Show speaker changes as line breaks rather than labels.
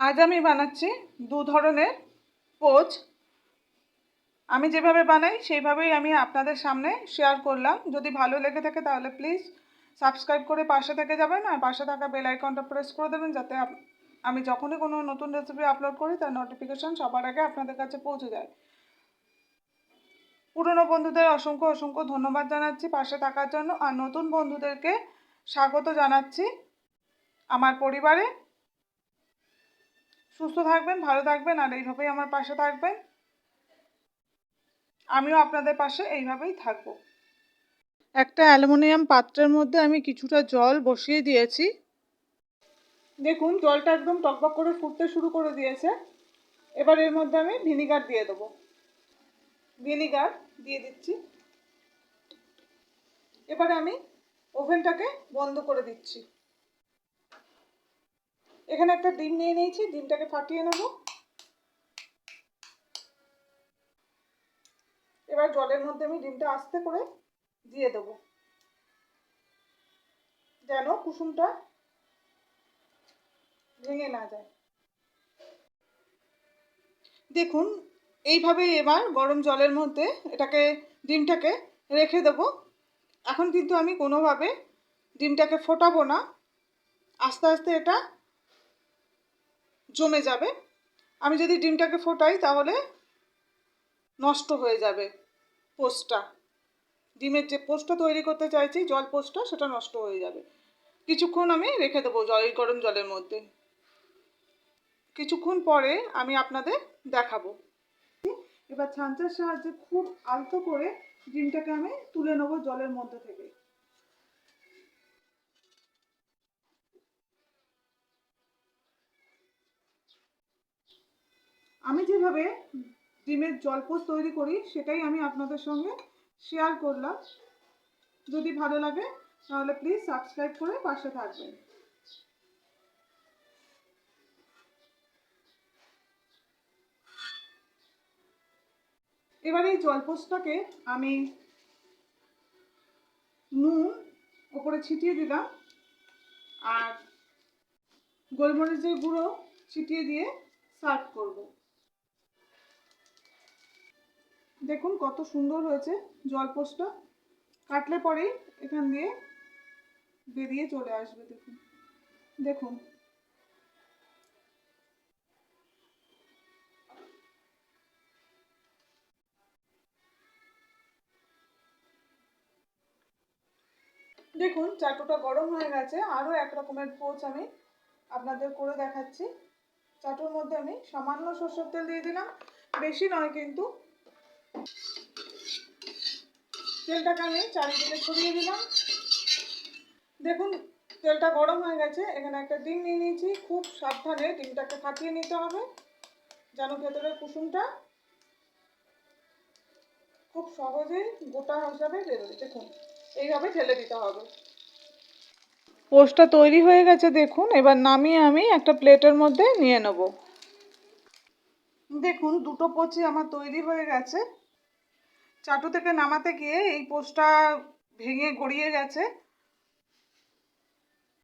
আজ আমি বানাচ্ছি দু ধরনের পোচ। আমি যেভাবে বানাই, সেইভাবেই আমি আপনাদের সামনে শেয়ার করলাম। যদি ভালো লেগে থাকে তাহলে প্লিজ সাবস্ক্রাইব করে পাশে থেকে যাবেন আর পাশে থাকা বেল আইকনটা প্রেস করে দেবেন যাতে আমি যখনই কোনো নতুন রেসিপি আপলোড করি, তার নোটিফিকেশন সবার আগে আপনাদের কাছে পৌঁছে যায়। পুরনো বন্ধুদের অসংখ্য অসংখ্য ধন্যবাদ জানাচ্ছি পাশে থাকার জন্য। আর নতুন বন্ধুদেরকে স্বাগত জানাচ্ছি আমার পরিবারে। সুস্থ থাকবেন, ভালো থাকবেন আর এইভাবেই আমার পাশে থাকবেন। আমিও আপনাদের পাশে এইভাবেই থাকব। একটা অ্যালুমিনিয়াম পাত্রের মধ্যে আমি কিছুটা জল বসিয়ে দিয়েছি। দেখুন, জলটা একদম টকবক করে ফুটতে শুরু করে দিয়েছে। এবার এর মধ্যে আমি ভিনিগার দিয়ে দেবো। ভিনিগার দিয়ে দিচ্ছি। এবারে আমি ওভেনটাকে বন্ধ করে দিচ্ছি। এখানে একটা ডিম নিয়ে নিয়েছি, ডিমটাকে ফাটিয়ে নেব। এবার জলের মধ্যে আমি ডিমটা আস্তে করে দিয়ে দেবো। যেন কুসুমটা ভেঙে না যায়। দেখুন, এইভাবে এবার গরম জলের মধ্যে এটাকে, ডিমটাকে রেখে দেবো। এখন কিন্তু আমি কোনোভাবে ডিমটাকে ফোটাবো না। আস্তে আস্তে এটা জমে যাবে। আমি যদি ডিমটাকে ফোটাই তাহলে নষ্ট হয়ে যাবে পোস্টটা। ডিমের যে পোস্টটা তৈরি করতে চাইছি, জল পোস্টটা, সেটা নষ্ট হয়ে যাবে। কিছুক্ষণ আমি রেখে দেবো জল গরম জলের মধ্যে। কিছুক্ষণ পরে আমি আপনাদের দেখাবো। এবার ছাঁচার সাহায্যে খুব আলতো করে ডিমটাকে আমি তুলে নেব জলের মধ্যে থেকে। আমি যেভাবে ডিমের জলপোষ তৈরি করি, সেটাই আমি আপনাদের সঙ্গে শেয়ার করলাম। যদি ভালো লাগে, তাহলে প্লিজ সাবস্ক্রাইব করে পাশে থাকবেন। এবার এই জলপোষটাকে আমি নুন ওপরে ছিটিয়ে দিলাম, আর গোলমরিচের গুঁড়ো ছিটিয়ে দিয়ে সার্ভ করব। দেখুন কত সুন্দর হয়েছে জলপোষটা কাটলে পরেই এখান দিয়ে বেরিয়ে চলে আসবে, দেখুন। দেখুন। দেখুন, চাটুটা গরম হয়ে গেছে। আরও এক রকমের পোচ আমি আপনাদের করে দেখাচ্ছি। চাটুর মধ্যে আমি সামান্য সরষের তেল দিয়ে দিলাম। বেশি নয় কিন্তু তেলটাকে আমি চারিদিকে ছড়িয়ে দিলাম? দেখুন, তেলটা গরম হয়ে গেছে। এখানে একটা ডিম নিয়ে নিয়েছি। খুব সাবধানে ডিমটাকে ফাটিয়ে নিতে হবে, যেন ভেতরের কুসুমটা খুব সহজেই গোটা হিসাবে বেরোয়। দেখুন, এইভাবে ঢেলে দিতে হবে। পোস্টটা তৈরি হয়ে গেছে, দেখুন। এবার নামিয়ে আমি একটা প্লেটের মধ্যে নিয়ে নেব। দেখুন, দুটো পোচই আমার তৈরি হয়ে গেছে। চাটু থেকে নামাতে গিয়ে এই পোস্টটা ভেঙে গড়িয়ে গেছে।